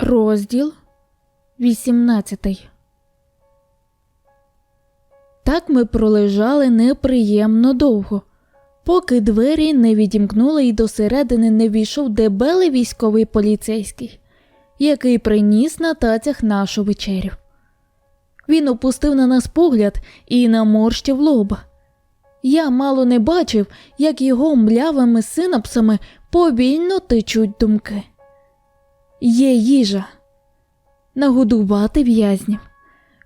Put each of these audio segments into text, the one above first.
Розділ 18 Так ми пролежали неприємно довго, поки двері не відімкнули і до середини не війшов дебелий військовий поліцейський, який приніс на тацях нашу вечерю. Він опустив на нас погляд і наморщив лоба. Я мало не бачив, як його млявими синапсами повільно течуть думки. Є їжа. Нагодувати в'язнів.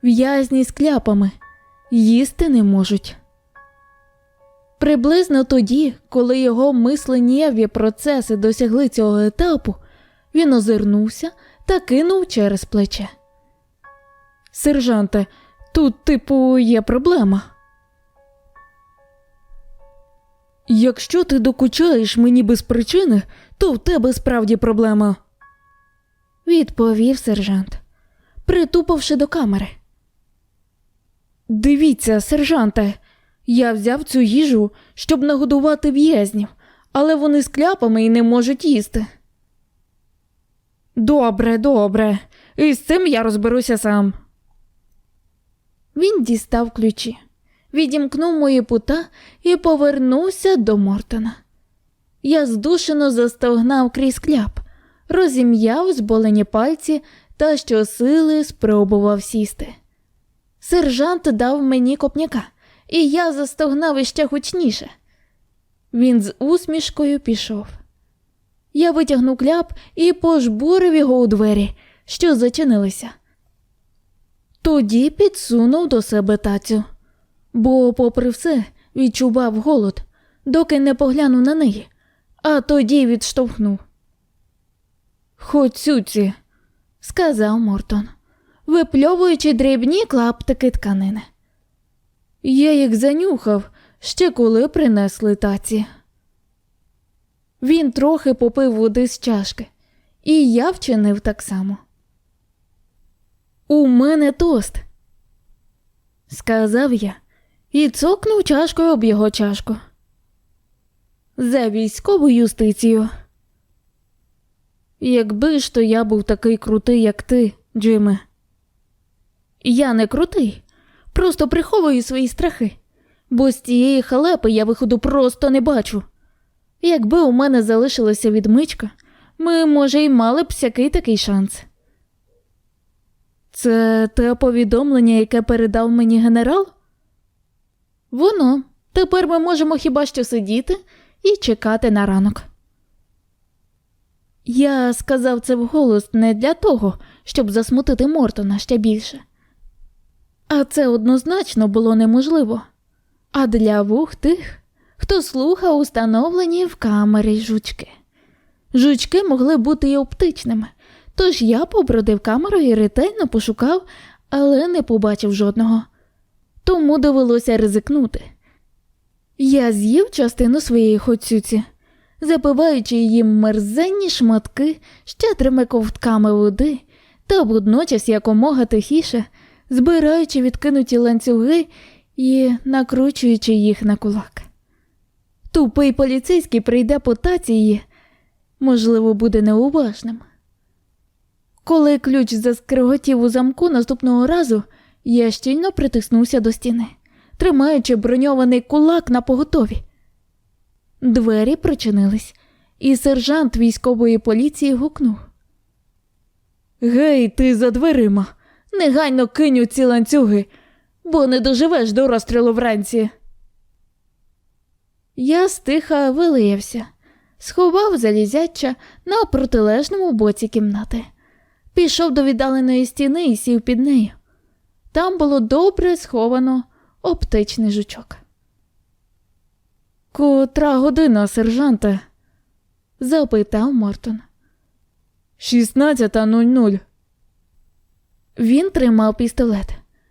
В'язні з кляпами. Їсти не можуть. Приблизно тоді, коли його мисленнєві процеси досягли цього етапу, він озирнувся та кинув через плече. Сержанте, тут, типу, є проблема. Якщо ти докучаєш мені без причини, то в тебе справді проблема відповів сержант, притупавши до камери. Дивіться, сержанте, я взяв цю їжу, щоб нагодувати в'язнів, але вони з кляпами і не можуть їсти. Добре, добре, і з цим я розберуся сам. Він дістав ключі, відімкнув мої пута і повернувся до Мортона. Я здушено застогнав крізь кляп розім'яв зболені пальці та щосили спробував сісти. Сержант дав мені копняка, і я застогнав іще гучніше. Він з усмішкою пішов. Я витягнув кляп і пожбурив його у двері, що зачинилися. Тоді підсунув до себе тацю, бо, попри все, відчував голод, доки не поглянув на неї, а тоді відштовхнув. Хоцюці, сказав Мортон, випльовуючи дрібні клаптики тканини. Я їх занюхав ще коли принесли таці. Він трохи попив води з чашки, і я вчинив так само. У мене тост, сказав я і цокнув чашкою об його чашку. За військову юстицію. Якби ж то я був такий крутий, як ти, Джиме. Я не крутий, просто приховую свої страхи, бо з цієї халепи я виходу просто не бачу. Якби у мене залишилася відмичка, ми, може, й мали б всякий такий шанс. Це те повідомлення, яке передав мені генерал? Воно. Тепер ми можемо хіба що сидіти і чекати на ранок. Я сказав це вголос не для того, щоб засмутити Мортона ще більше. А це однозначно було неможливо. А для вух тих, хто слухав установлені в камері жучки. Жучки могли бути і оптичними, тож я побродив камеру і ретельно пошукав, але не побачив жодного. Тому довелося ризикнути. Я з'їв частину своєї хоцюці запиваючи її мерзенні шматки щедрими ковтками води та водночас якомога тихіше, збираючи відкинуті ланцюги і накручуючи їх на кулак. Тупий поліцейський прийде по тації, можливо, буде неуважним. Коли ключ заскриготів у замку наступного разу, я щільно притиснувся до стіни, тримаючи броньований кулак на поготові. Двері прочинились, і сержант військової поліції гукнув. Гей, ти за дверима. Негайно кинь ці ланцюги, бо не доживеш до розстрілу вранці. Я стиха вилиявся, сховав залізяча на протилежному боці кімнати, пішов до віддаленої стіни і сів під нею. Там було добре сховано оптичний жучок. Котра година, сержанте? запитав Мортон. Шістнадцята нуль нуль. Він тримав пістолет,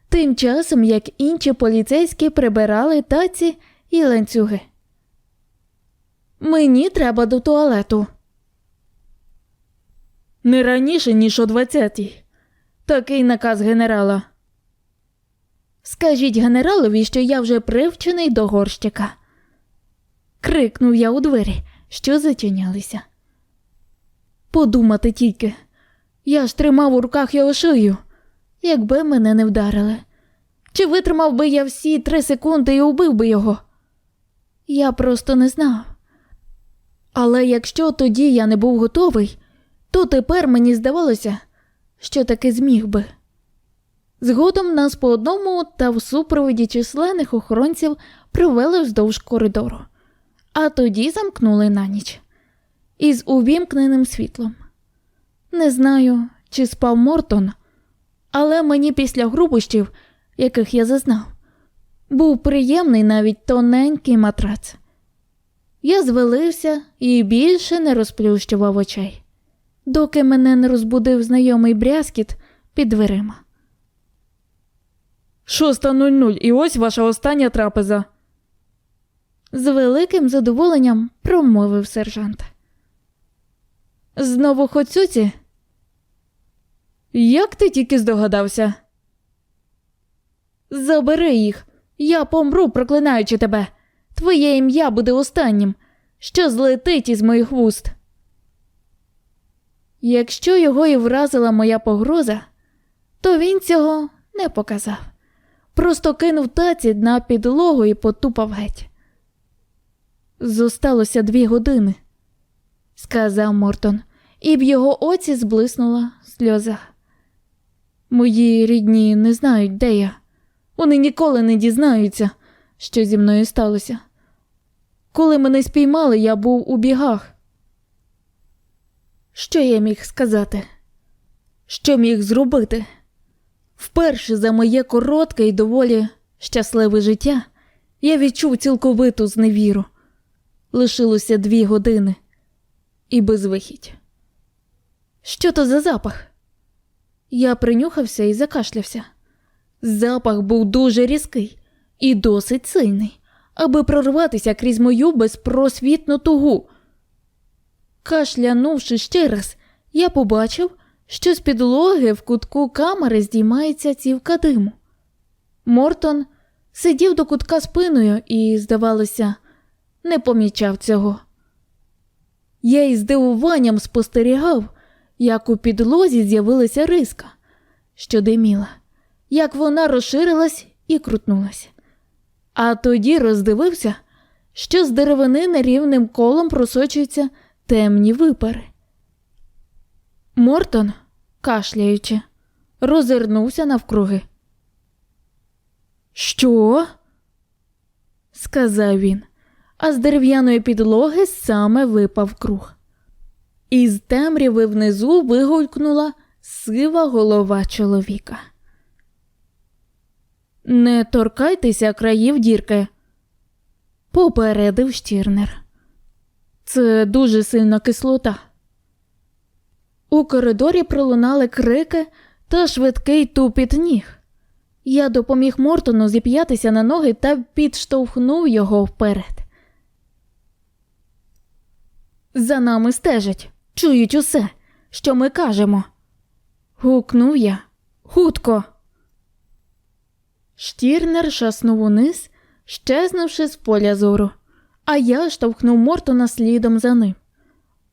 тим часом як інші поліцейські прибирали таці і ланцюги. Мені треба до туалету. Не раніше, ніж о двадцятій. Такий наказ генерала. Скажіть генералові, що я вже привчений до горщика крикнув я у двері, що зачинялися. Подумати тільки, Я ж тримав у руках його шию, якби мене не вдарили. Чи витримав би я всі три секунди і убив би його? Я просто не знав. Але якщо тоді я не був готовий, то тепер мені здавалося, що таки зміг би. Згодом нас по одному та в супроводі численних охоронців привели вздовж коридору, а тоді замкнули на ніч із увімкненим світлом. Не знаю, чи спав Мортон, але мені після грубощів, яких я зазнав, був приємний навіть тоненький матрац. Я звелився і більше не розплющував очей, доки мене не розбудив знайомий брязкіт під дверима. Шоста нуль нуль, і ось ваша остання трапеза. З великим задоволенням промовив сержант. Знову хоцюці? Як ти тільки здогадався? Забери їх, я помру, проклинаючи тебе. Твоє ім'я буде останнім, що злетить із моїх вуст. Якщо його і вразила моя погроза, то він цього не показав. Просто кинув таці на підлогу і потупав геть. Зосталося дві години, сказав Мортон, і в його оці зблиснула сльоза. Мої рідні не знають, де я. Вони ніколи не дізнаються, що зі мною сталося. Коли мене спіймали, я був у бігах. Що я міг сказати? Що міг зробити? Вперше за моє коротке і доволі щасливе життя я відчув цілковиту зневіру. Лишилося дві години і безвихідь. Що то за запах? Я принюхався і закашлявся. Запах був дуже різкий і досить сильний, аби прорватися крізь мою безпросвітну тугу. Кашлянувши ще раз, я побачив, що з підлоги в кутку камери здіймається цівка диму. Мортон сидів до кутка спиною і, здавалося, не помічав цього. Я із здивуванням спостерігав, як у підлозі з'явилася риска, що диміла, як вона розширилась і крутнулась. А тоді роздивився, що з деревини нерівним колом просочуються темні випари. Мортон, кашляючи, розвернувся навкруги. Що? сказав він, а з дерев'яної підлоги саме випав круг. Із темряви внизу вигулькнула сива голова чоловіка. Не торкайтеся країв дірки, попередив Штірнер. Це дуже сильна кислота. У коридорі пролунали крики та швидкий тупіт ніг. Я допоміг Мортону зіп'ятися на ноги та підштовхнув його вперед. За нами стежать, чують усе, що ми кажемо. Гукнув я. Хутко. Штірнер шаснув униз, щезнувши з поля зору, а я штовхнув Мортона слідом за ним.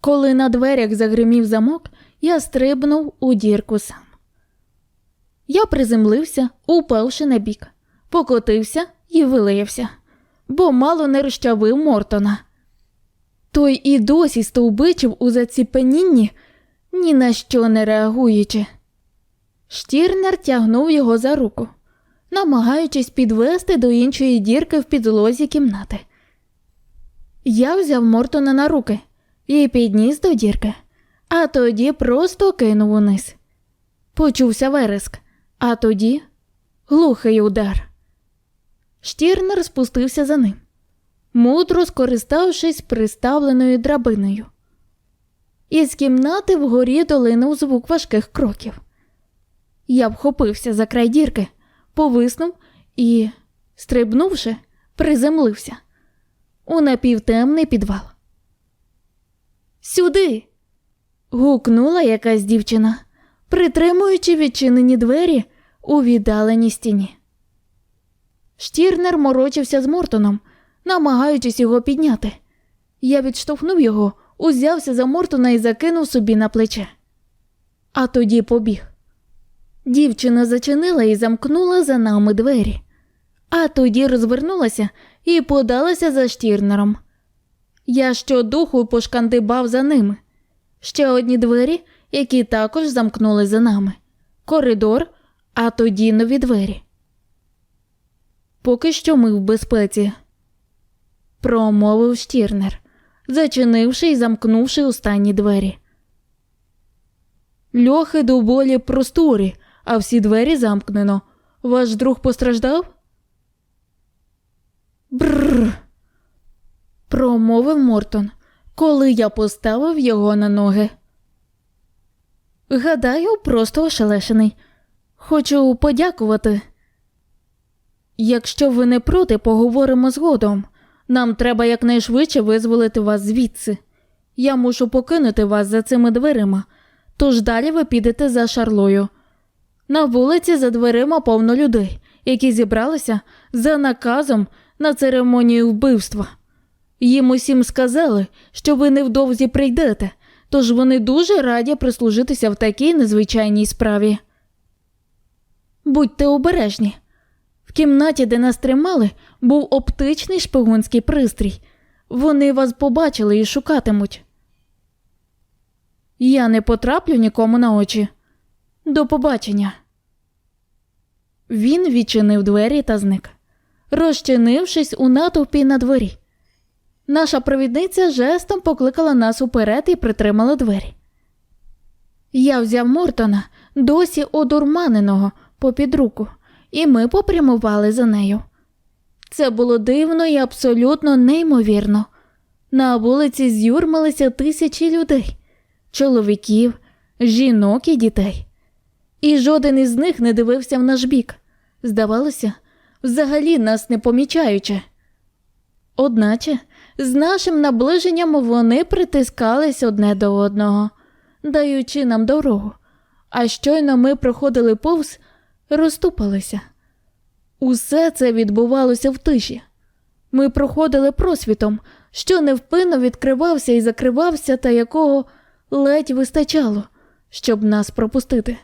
Коли на дверях загримів замок, я стрибнув у дірку сам. Я приземлився, упавши на бік, покотився і вилаявся, бо мало не розчавив Мортона. Той і досі стовбичив у заціпенінні, ні на що не реагуючи. Штірнер тягнув його за руку, намагаючись підвести до іншої дірки в підлозі кімнати. Я взяв Мортона на руки і підніс до дірки, а тоді просто кинув униз. Почувся вереск, а тоді глухий удар. Штірнер спустився за ним, мудро скориставшись приставленою драбиною. Із кімнати вгорі долинув звук важких кроків. Я вхопився за край дірки, повиснув і, стрибнувши, приземлився у напівтемний підвал. Сюди. гукнула якась дівчина, притримуючи відчинені двері у віддаленій стіні. Штірнер морочився з Мортоном, намагаючись його підняти. Я відштовхнув його, узявся за Мортона і закинув собі на плече. а тоді побіг. Дівчина зачинила і замкнула за нами двері, а тоді розвернулася і подалася за штірнером. Я щодуху пошкандибав за ними. Ще одні двері, які також замкнули за нами. Коридор, а тоді нові двері. Поки що ми в безпеці, промовив штірнер, зачинивши і замкнувши останні двері. Льохи доволі просторі, а всі двері замкнено. Ваш друг постраждав? Бррр. промовив Мортон, коли я поставив його на ноги. Гадаю, просто ошелешений. Хочу подякувати. Якщо ви не проти, поговоримо згодом. Нам треба якнайшвидше визволити вас звідси. Я мушу покинути вас за цими дверима, тож далі ви підете за шарлою. На вулиці за дверима повно людей, які зібралися за наказом на церемонію вбивства. Їм усім сказали, що ви невдовзі прийдете, тож вони дуже раді прислужитися в такій незвичайній справі. Будьте обережні. Кімнаті, де нас тримали, був оптичний шпигунський пристрій. Вони вас побачили і шукатимуть. Я не потраплю нікому на очі. До побачення. Він відчинив двері та зник, розчинившись у натовпі на дворі. Наша провідниця жестом покликала нас уперед і притримала двері. Я взяв Мортона, досі одурманеного, попід руку, і ми попрямували за нею. Це було дивно і абсолютно неймовірно. На вулиці з'юрмилися тисячі людей, чоловіків, жінок і дітей. І жоден із них не дивився в наш бік. Здавалося, взагалі нас не помічаючи. Одначе, з нашим наближенням вони притискались одне до одного, даючи нам дорогу, а щойно ми проходили повз, розступалися. Усе це відбувалося в тиші. Ми проходили просвітом, що невпинно відкривався і закривався, та якого ледь вистачало, щоб нас пропустити.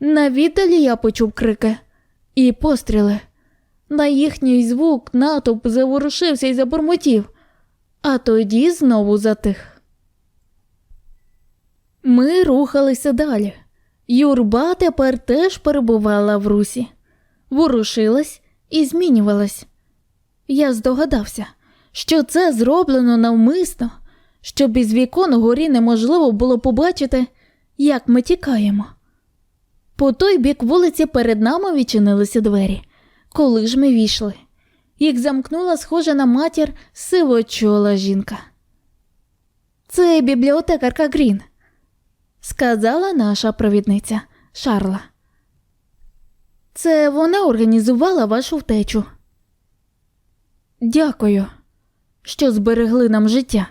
На віддалі я почув крики і постріли. На їхній звук натовп заворушився і забурмотів, а тоді знову затих. Ми рухалися далі. Юрба тепер теж перебувала в русі, ворушилась і змінювалась. Я здогадався, що це зроблено навмисно, щоб із вікон угорі неможливо було побачити, як ми тікаємо. По той бік вулиці перед нами відчинилися двері. Коли ж ми війшли, їх замкнула схожа на матір сивочола жінка. Це бібліотекарка Грін, сказала наша провідниця Шарла. Це вона організувала вашу втечу. Дякую, що зберегли нам життя.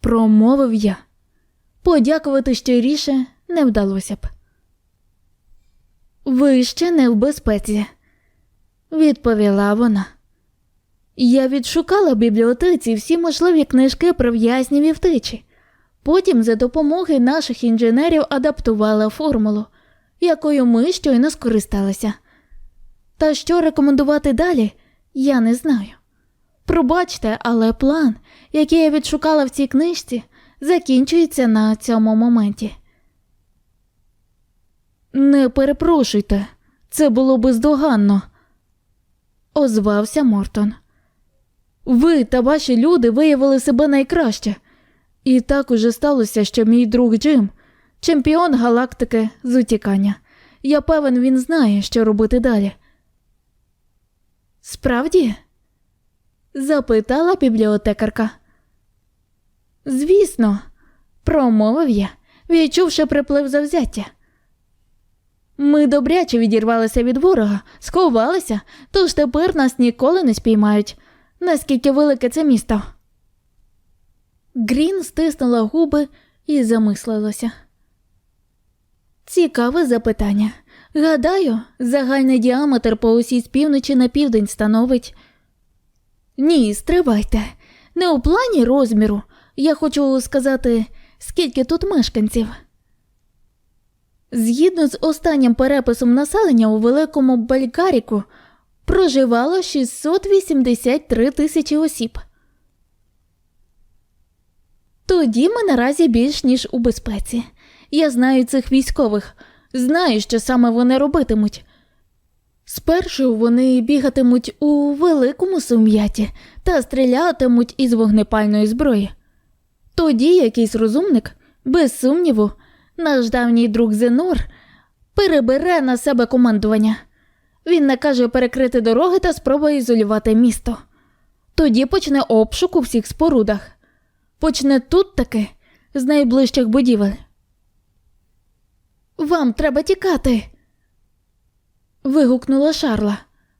Промовив я. Подякувати щиріше не вдалося б. Ви ще не в безпеці, відповіла вона. Я відшукала в бібліотеці всі можливі книжки про в'язнів і втечі. Потім за допомогою наших інженерів адаптувала формулу, якою ми щойно скористалися. Та що рекомендувати далі, я не знаю. Пробачте, але план, який я відшукала в цій книжці, закінчується на цьому моменті. Не перепрошуйте, це було бездоганно, озвався Мортон. Ви та ваші люди виявили себе найкраще. І так уже сталося, що мій друг Джим, чемпіон галактики з утікання. Я певен, він знає, що робити далі. Справді? запитала бібліотекарка. Звісно, промовив я, відчувши приплив завзяття. Ми добряче відірвалися від ворога, сховалися, тож тепер нас ніколи не спіймають. Наскільки велике це місто? Грін стиснула губи і замислилася. Цікаве запитання. Гадаю, загальний діаметр по усій з півночі на південь становить. Ні, стривайте. Не у плані розміру. Я хочу сказати, скільки тут мешканців. Згідно з останнім переписом населення у Великому Балькаріку проживало 683 тисячі осіб. Тоді ми наразі більш ніж у безпеці. Я знаю цих військових, знаю, що саме вони робитимуть. Спершу вони бігатимуть у великому сум'яті та стрілятимуть із вогнепальної зброї. Тоді якийсь розумник, без сумніву, наш давній друг Зенор, перебере на себе командування. Він накаже перекрити дороги та спробує ізолювати місто. Тоді почне обшук у всіх спорудах. Почне тут таки з найближчих будівель. Вам треба тікати. вигукнула Шарла,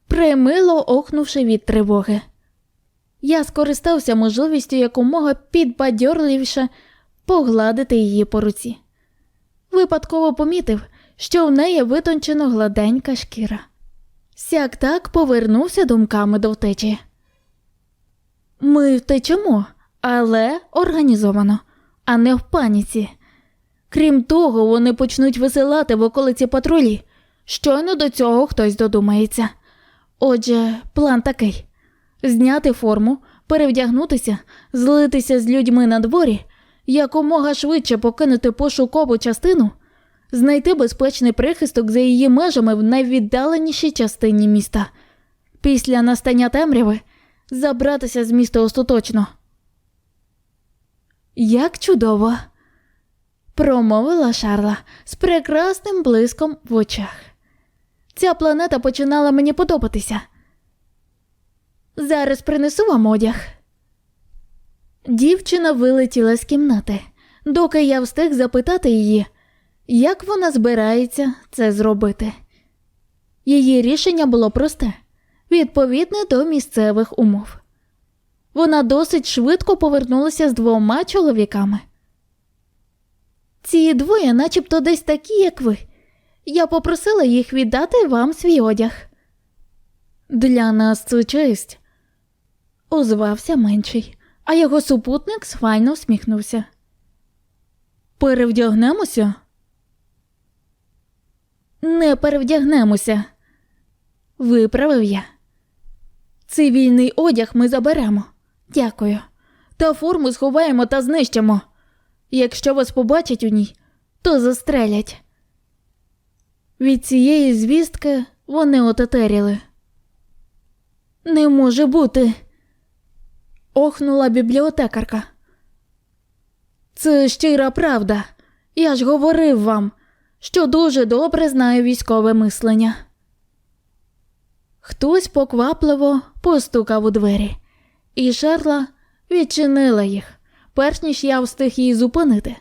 примило охнувши від тривоги. Я скористався можливістю якомога підбадьорливіше погладити її по руці. Випадково помітив, що в неї витончено гладенька шкіра. Сяк так повернувся думками до втечі. Ми втечемо, але організовано, а не в паніці. Крім того, вони почнуть висилати в околиці патрулі. Щойно до цього хтось додумається. Отже, план такий: зняти форму, перевдягнутися, злитися з людьми на дворі, якомога швидше покинути пошукову частину, знайти безпечний прихисток за її межами в найвіддаленішій частині міста. Після настання темряви забратися з міста остаточно. Як чудово! промовила Шарла з прекрасним блиском в очах. Ця планета починала мені подобатися. Зараз принесу вам одяг. Дівчина вилетіла з кімнати, доки я встиг запитати її, як вона збирається це зробити. Її рішення було просте, відповідне до місцевих умов. Вона досить швидко повернулася з двома чоловіками. Ці двоє, начебто, десь такі, як ви. Я попросила їх віддати вам свій одяг. Для нас це честь, озвався менший, а його супутник схвально всміхнувся. Перевдягнемося? Не перевдягнемося, виправив я. Цивільний одяг ми заберемо. Дякую. Та форму сховаємо та знищимо. Якщо вас побачать у ній, то застрелять. Від цієї звістки вони отетеріли. Не може бути. охнула бібліотекарка. Це щира правда. Я ж говорив вам, що дуже добре знаю військове мислення. Хтось поквапливо постукав у двері, і Шерла відчинила їх, перш ніж я встиг її зупинити.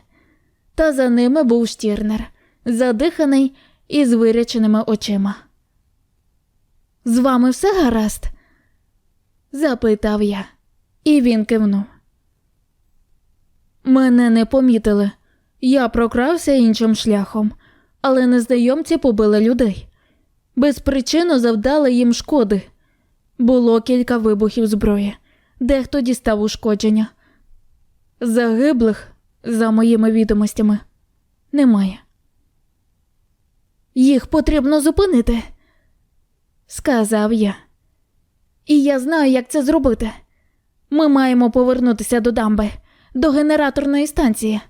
Та за ними був штірнер, задиханий і з виряченими очима. З вами все гаразд? запитав я, і він кивнув. Мене не помітили. Я прокрався іншим шляхом, але незнайомці побили людей. Безпричинно завдали їм шкоди. Було кілька вибухів зброї, дехто дістав ушкодження. Загиблих, за моїми відомостями, немає. Їх потрібно зупинити, сказав я. І я знаю, як це зробити. Ми маємо повернутися до дамби, до генераторної станції.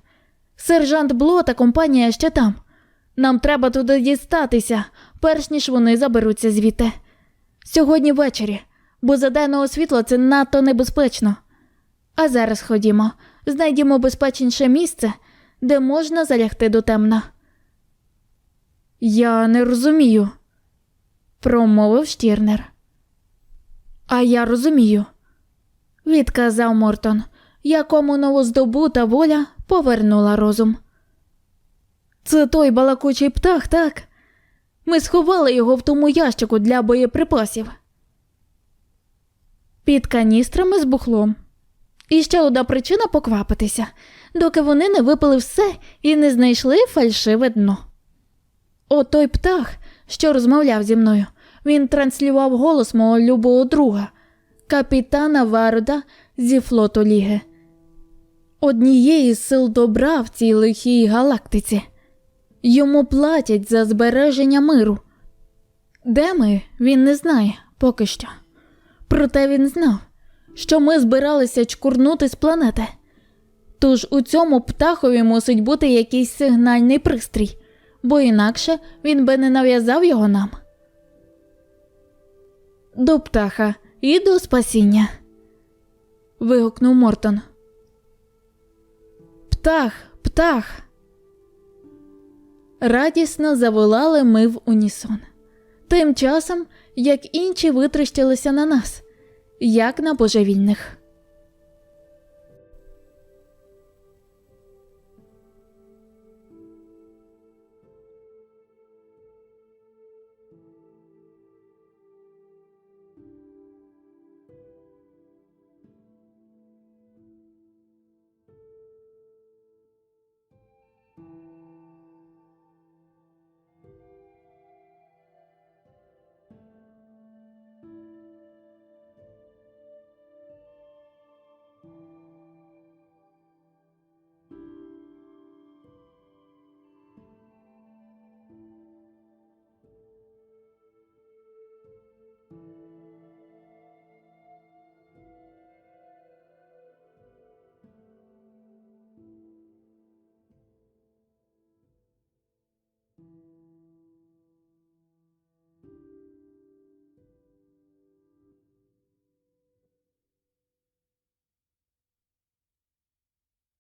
Сержант Бло та компанія ще там. Нам треба туди дістатися, перш ніж вони заберуться звідти. Сьогодні ввечері, бо за денного світла це надто небезпечно. А зараз ходімо, знайдімо безпечніше місце, де можна залягти до темна. Я не розумію, промовив штірнер. А я розумію, відказав Мортон, якому новоздобута воля повернула розум. Це той балакучий птах, так? Ми сховали його в тому ящику для боєприпасів. Під каністрами з бухлом. І ще одна причина поквапитися, доки вони не випили все і не знайшли фальшиве дно. О той птах, що розмовляв зі мною, він транслював голос мого любого друга, капітана Варда зі флоту Ліги. однієї з сил добра в цій лихій галактиці. Йому платять за збереження миру. Де ми, він не знає поки що. Проте він знав, що ми збиралися чкурнути з планети. Тож у цьому птахові мусить бути якийсь сигнальний пристрій, бо інакше він би не нав'язав його нам. До птаха і до спасіння. вигукнув Мортон. Птах, птах. Радісно заволали ми в унісон. Тим часом, як інші витріщилися на нас, як на божевільних.